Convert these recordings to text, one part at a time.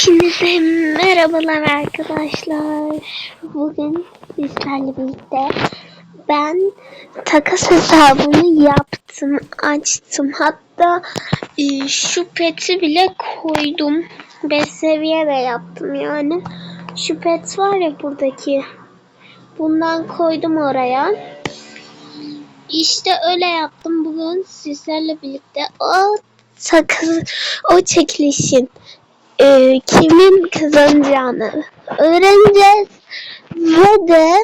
Hepinize merhabalar arkadaşlar. Bugün sizlerle birlikte ben takas hesabını yaptım, açtım. Hatta e, şu peti bile koydum. 5 seviye de yaptım yani. Şu pet var ya buradaki. Bundan koydum oraya. İşte öyle yaptım bugün sizlerle birlikte. O takas, o çekilişin e, kimin kazanacağını öğreneceğiz ve de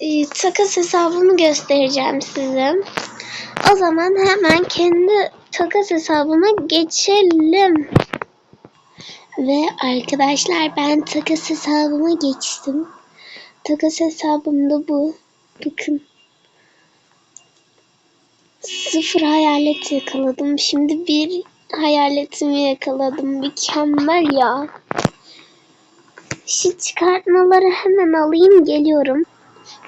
e, takas hesabımı göstereceğim size. O zaman hemen kendi takas hesabıma geçelim. Ve arkadaşlar ben takas hesabıma geçtim. Takas hesabım da bu. Bakın. Sıfır hayalet yakaladım. Şimdi bir hayaletimi yakaladım. Mükemmel ya. Şu çıkartmaları hemen alayım geliyorum.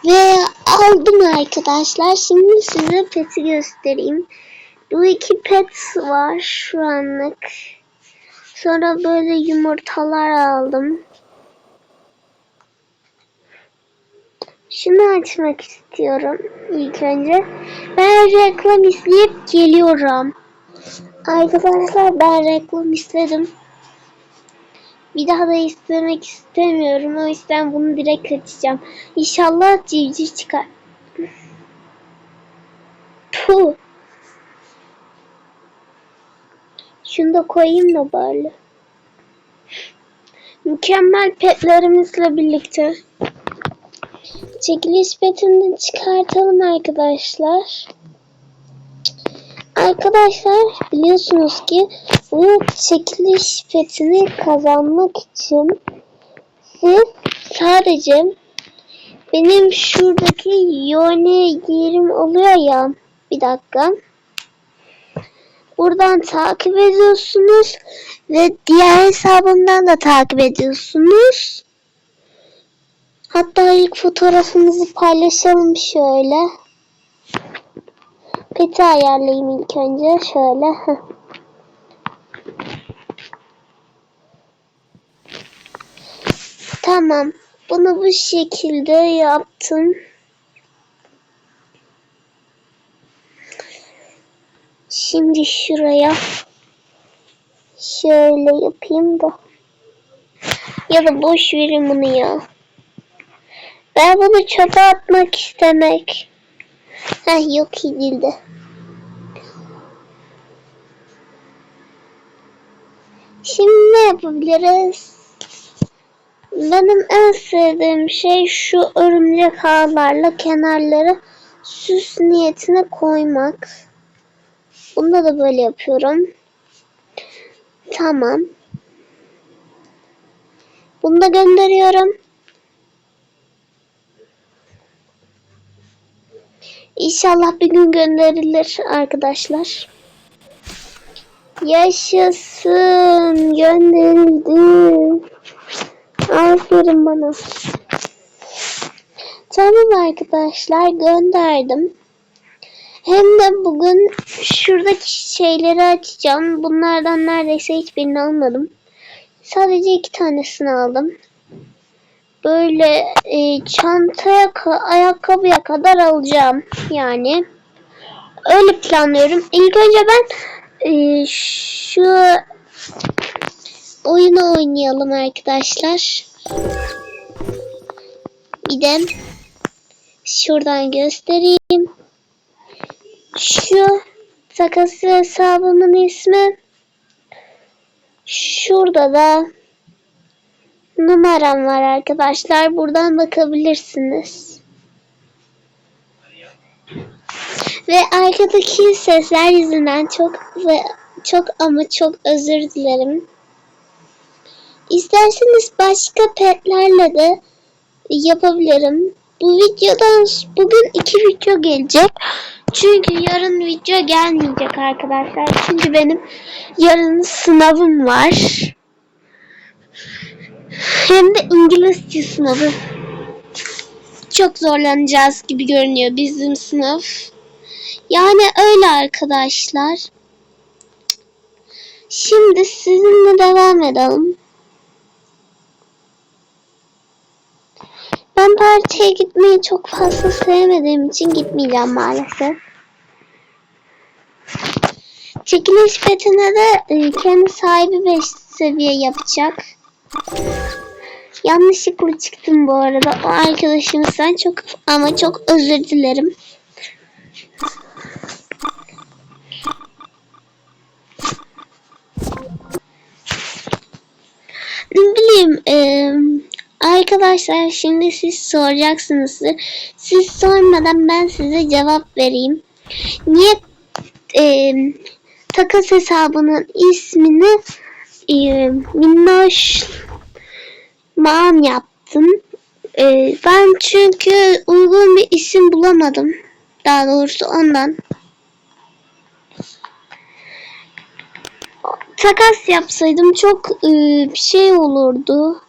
Ve aldım arkadaşlar. Şimdi size peti göstereyim. Bu iki pet var şu anlık. Sonra böyle yumurtalar aldım. Şunu açmak istiyorum ilk önce. Ben reklam izleyip geliyorum. Arkadaşlar ben reklam istedim. Bir daha da istemek istemiyorum. O yüzden bunu direkt açacağım. İnşallah civciv çıkar. Puh. Şunu da koyayım da böyle. Mükemmel petlerimizle birlikte. Çekiliş petini çıkartalım arkadaşlar. Arkadaşlar biliyorsunuz ki bu çekiliş petini kazanmak için siz sadece benim şuradaki yone yerim oluyor ya bir dakika. Buradan takip ediyorsunuz ve diğer hesabımdan da takip ediyorsunuz. Hatta ilk fotoğrafımızı paylaşalım şöyle. Peti ayarlayayım ilk önce. Şöyle. Tamam. Bunu bu şekilde yaptım. Şimdi şuraya şöyle yapayım da. Ya da boş verin bunu ya. Ben bunu çöpe atmak istemek. Heh yok edildi. Şimdi ne yapabiliriz? Benim en sevdiğim şey şu örümcek ağlarla kenarları süs niyetine koymak. Bunda da böyle yapıyorum. Tamam. Bunu da gönderiyorum. İnşallah bir gün gönderilir arkadaşlar. Yaşasın gönderildi. Aferin bana. Tamam arkadaşlar gönderdim. Hem de bugün şuradaki şeyleri açacağım. Bunlardan neredeyse hiçbirini almadım. Sadece iki tanesini aldım. Böyle e, çantaya, ayakkabıya kadar alacağım. Yani öyle planlıyorum. İlk önce ben e, şu oyunu oynayalım arkadaşlar. Bir şuradan göstereyim. Şu takası hesabımın ismi. Şurada da numaram var arkadaşlar. Buradan bakabilirsiniz. Ve arkadaki sesler yüzünden çok ve çok ama çok özür dilerim. İsterseniz başka petlerle de yapabilirim. Bu videodan bugün iki video gelecek. Çünkü yarın video gelmeyecek arkadaşlar. Çünkü benim yarın sınavım var. Hem de İngilizce sınavı. Çok zorlanacağız gibi görünüyor bizim sınav. Yani öyle arkadaşlar. Şimdi Şimdi sizinle devam edelim. Ben partiye gitmeyi çok fazla sevmediğim için gitmeyeceğim maalesef. Çekiliş petine de e, kendi sahibi 5 seviye yapacak. Yanlışlıkla çıktım bu arada. O arkadaşımızdan çok ama çok özür dilerim. Ne bileyim e, arkadaşlar şimdi siz soracaksınızdır. Siz sormadan ben size cevap vereyim. Niye e, takas hesabının ismini e, Minnoş Man yaptım. E, ben çünkü uygun bir isim bulamadım. Daha doğrusu ondan. takas yapsaydım çok e, şey olurdu.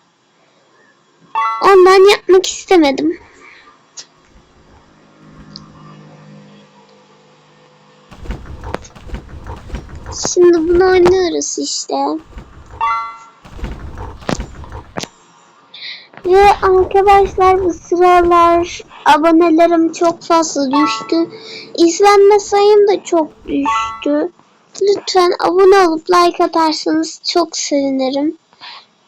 Ondan yapmak istemedim. Şimdi bunu oynuyoruz işte. Ve arkadaşlar bu sıralar abonelerim çok fazla düştü. İzlenme sayım da çok düştü. Lütfen abone olup like atarsanız çok sevinirim.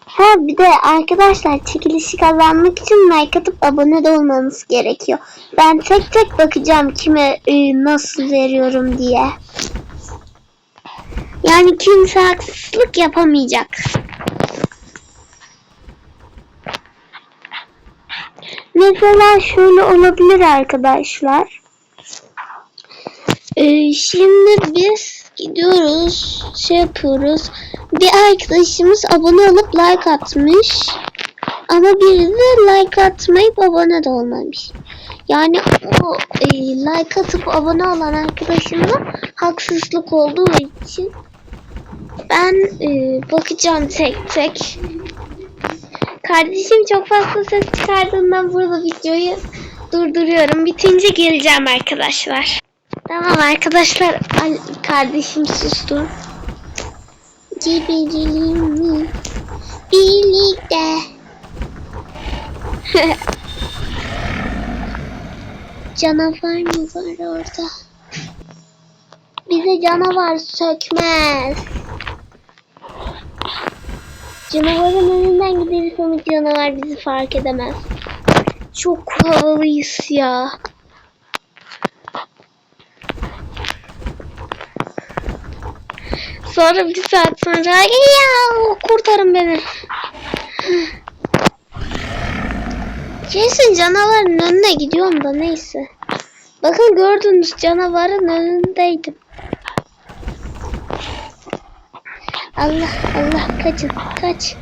Ha bir de arkadaşlar çekilişi kazanmak için like atıp abone de olmanız gerekiyor. Ben tek tek bakacağım kime e, nasıl veriyorum diye. Yani kimse haksızlık yapamayacak. Mesela şöyle olabilir arkadaşlar. Ee, şimdi biz gidiyoruz, şey yapıyoruz. Bir arkadaşımız abone olup like atmış. Ama biri de like atmayıp abone de olmamış. Yani o e, like atıp abone olan arkadaşımda haksızlık olduğu için ben e, bakacağım tek tek. Kardeşim çok fazla ses çıkardığından burada videoyu durduruyorum. Bitince geleceğim arkadaşlar. Tamam arkadaşlar. Ay, kardeşim sustu. Gibilelim mi? Birlikte. canavar mı var orada? Bize canavar sökmez. Canavarın önünden gideriz ama canavar bizi fark edemez. Çok havalıyız ya. Sonra bir saat sonra ya kurtarın beni. Kesin canavarın önüne gidiyorum da neyse. Bakın gördünüz canavarın önündeydim. Allah Allah kaçın kaç.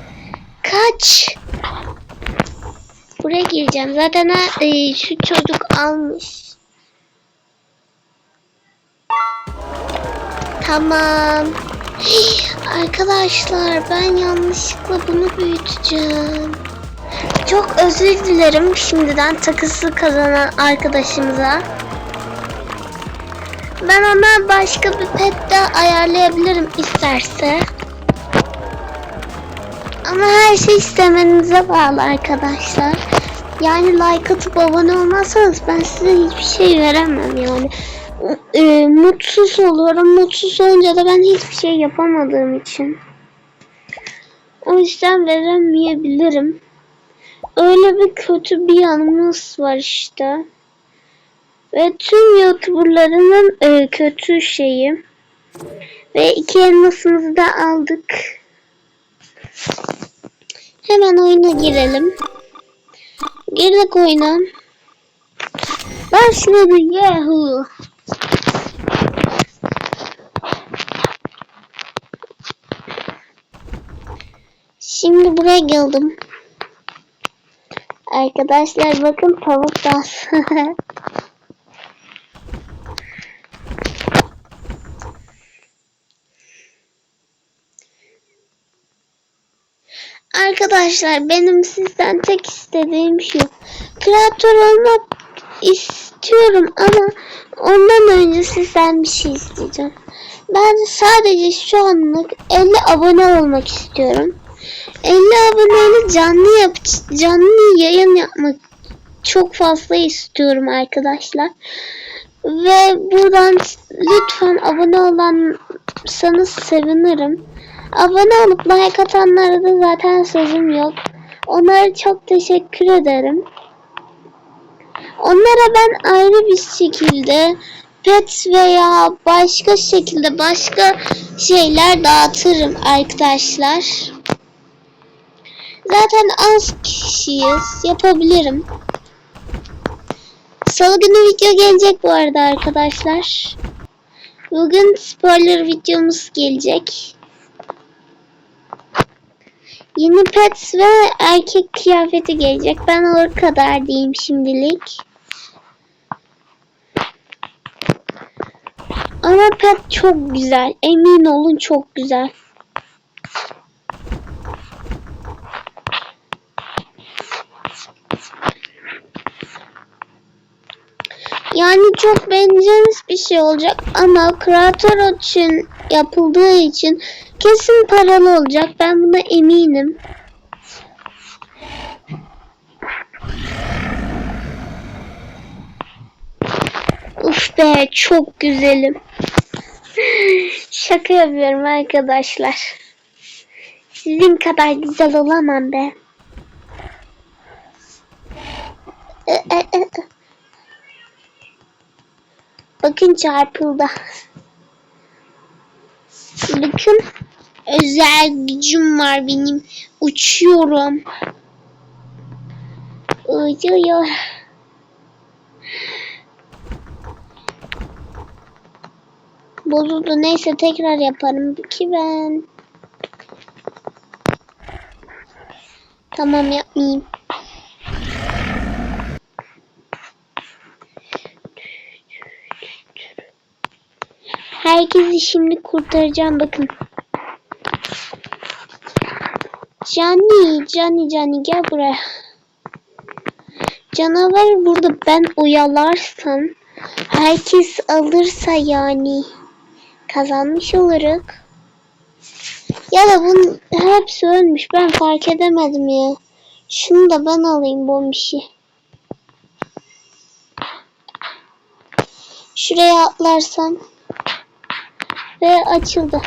Kaç. Buraya gireceğim. Zaten ha, e, şu çocuk almış. Tamam. Arkadaşlar ben yanlışlıkla bunu büyüteceğim. Çok özür dilerim şimdiden takısı kazanan arkadaşımıza. Ben ona başka bir pet de ayarlayabilirim isterse. Ama her şey istemenize bağlı arkadaşlar. Yani like atıp abone olmazsanız ben size hiçbir şey veremem yani. E, mutsuz oluyorum. Mutsuz olunca da ben hiçbir şey yapamadığım için. O yüzden veremeyebilirim. Öyle bir kötü bir yanımız var işte. Ve tüm youtuberlarının e, kötü şeyi. Ve iki elmasımızı da aldık. Hemen oyuna girelim. Girdik oyuna. Başladı Yahoo. Şimdi buraya geldim. Arkadaşlar bakın tavuk dans. Arkadaşlar benim sizden tek istediğim şu. Kreatör olmak istiyorum ama ondan önce sizden bir şey isteyeceğim. Ben sadece şu anlık 50 abone olmak istiyorum. 50 aboneyle canlı yap canlı yayın yapmak çok fazla istiyorum arkadaşlar. Ve buradan lütfen abone olansanız sevinirim. Abone olup like atanlara da zaten sözüm yok. Onlara çok teşekkür ederim. Onlara ben ayrı bir şekilde pet veya başka şekilde başka şeyler dağıtırım arkadaşlar. Zaten az kişiyiz. Yapabilirim. Salı günü video gelecek bu arada arkadaşlar. Bugün spoiler videomuz gelecek. Yeni pets ve erkek kıyafeti gelecek. Ben o kadar diyeyim şimdilik. Ama pet çok güzel. Emin olun çok güzel. Yani çok benzemiş bir şey olacak ama kreatör için yapıldığı için kesin paralı olacak. Ben buna eminim. Uf be çok güzelim. Şaka yapıyorum arkadaşlar. Sizin kadar güzel olamam be. E, e, e, e. Bakın çarpıldı. Bakın özel gücüm var benim. Uçuyorum. Uçuyor. Bozuldu. Neyse tekrar yaparım ki ben. Tamam yapmayayım. Herkesi şimdi kurtaracağım bakın. Cani, Cani, Cani gel buraya. Canavar burada ben uyalarsam herkes alırsa yani kazanmış oluruz. Ya da bunun hepsi ölmüş ben fark edemedim ya. Şunu da ben alayım bombişi. Şuraya atlarsam ve açıldı.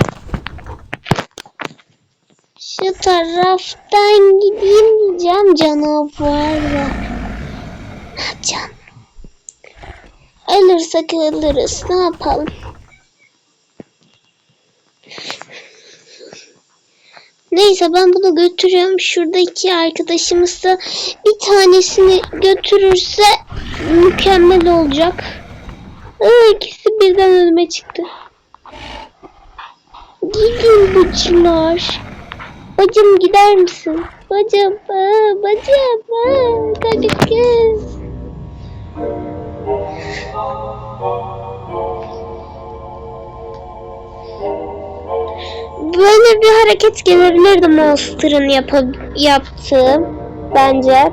Şu taraftan gideyim diyeceğim canavarlar. Ne yapacağım? Ölürsek ölürüz. Ne yapalım? Neyse ben bunu götürüyorum. Şuradaki arkadaşımız da bir tanesini götürürse mükemmel olacak. Aa, ikisi birden önüme çıktı. Gidin bıçlar. Bacım gider misin? Bacım, aa, bacım, aa, kalbim kız. Böyle bir hareket gelebilirdi Monster'ın yap yaptığı bence.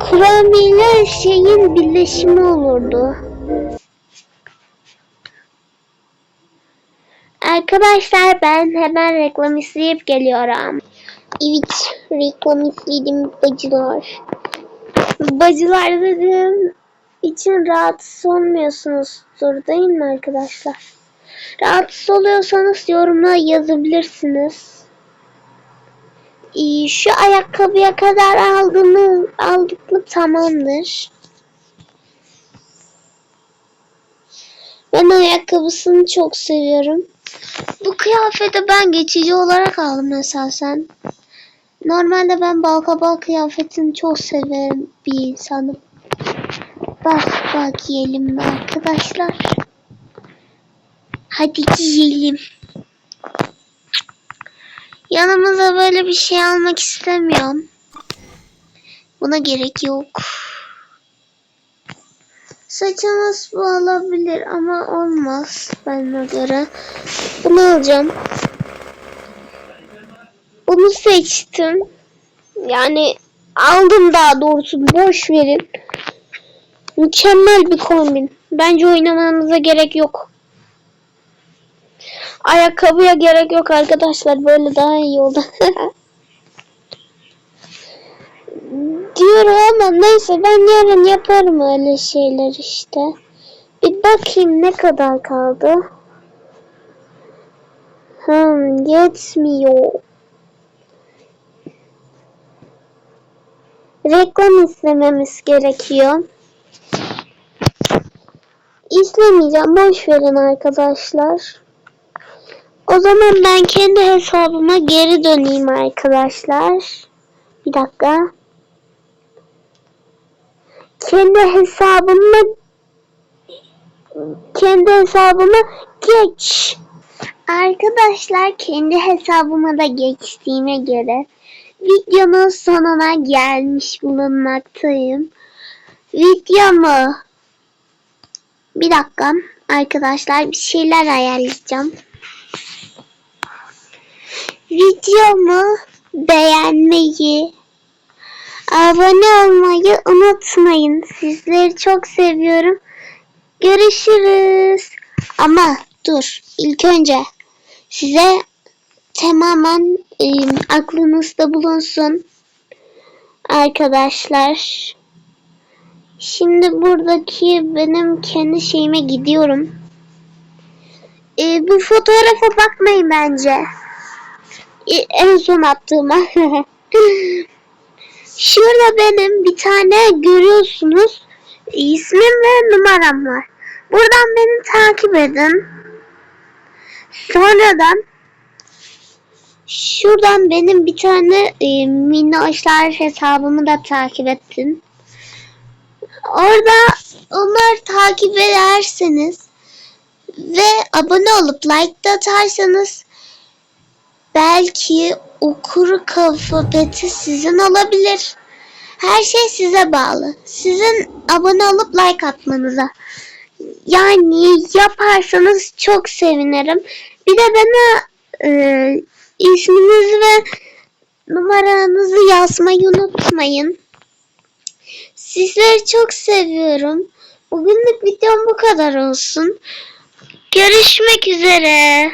Kurami ile şeyin birleşimi olurdu. Arkadaşlar ben hemen reklam isteyip geliyorum. Evet reklam istedim bacılar. Bacılar dedim için rahatsız olmuyorsunuzdur değil mi arkadaşlar? Rahatsız oluyorsanız yorumlara yazabilirsiniz. Ee, şu ayakkabıya kadar aldığımız aldık mı tamamdır. Ben ayakkabısını çok seviyorum. Bu kıyafeti ben geçici olarak aldım esasen. Normalde ben balkabağ kıyafetini çok severim bir insanım. Bak bak yiyelim arkadaşlar. Hadi yiyelim. Yanımıza böyle bir şey almak istemiyorum. Buna gerek yok. Saçımız bu olabilir ama olmaz bana göre. Bunu alacağım. Bunu seçtim. Yani aldım daha doğrusu boş verin. Mükemmel bir kombin. Bence oynamamıza gerek yok. Ayakkabıya gerek yok arkadaşlar. Böyle daha iyi oldu. Diyorum ama neyse ben yarın yaparım öyle şeyler işte. Bir bakayım ne kadar kaldı. Hmm, yetmiyor. Reklam izlememiz gerekiyor. İzlemeyeceğim. Boş verin arkadaşlar. O zaman ben kendi hesabıma geri döneyim arkadaşlar. Bir dakika. Kendi hesabıma kendi hesabıma geç. Arkadaşlar kendi hesabıma da geçtiğime göre videonun sonuna gelmiş bulunmaktayım. Videomu bir dakika arkadaşlar bir şeyler ayarlayacağım. Videomu beğenmeyi, abone olmayı unutmayın. Sizleri çok seviyorum. Görüşürüz. Ama dur ilk önce size tamamen e, aklınızda bulunsun arkadaşlar. Şimdi buradaki benim kendi şeyime gidiyorum. E, bu fotoğrafa bakmayın bence. E, en son attığıma. Şurada benim bir tane görüyorsunuz. ismim ve numaram var. Buradan beni takip edin. Sonradan şuradan benim bir tane e, minnoşlar hesabımı da takip ettin. Orada onları takip ederseniz ve abone olup like da atarsanız belki o kuru alfabeti sizin olabilir. Her şey size bağlı. Sizin abone olup like atmanıza. Yani yaparsanız çok sevinirim. Bir de bana e, isminizi ve numaranızı yazmayı unutmayın. Sizleri çok seviyorum. Bugünlük videom bu kadar olsun. Görüşmek üzere.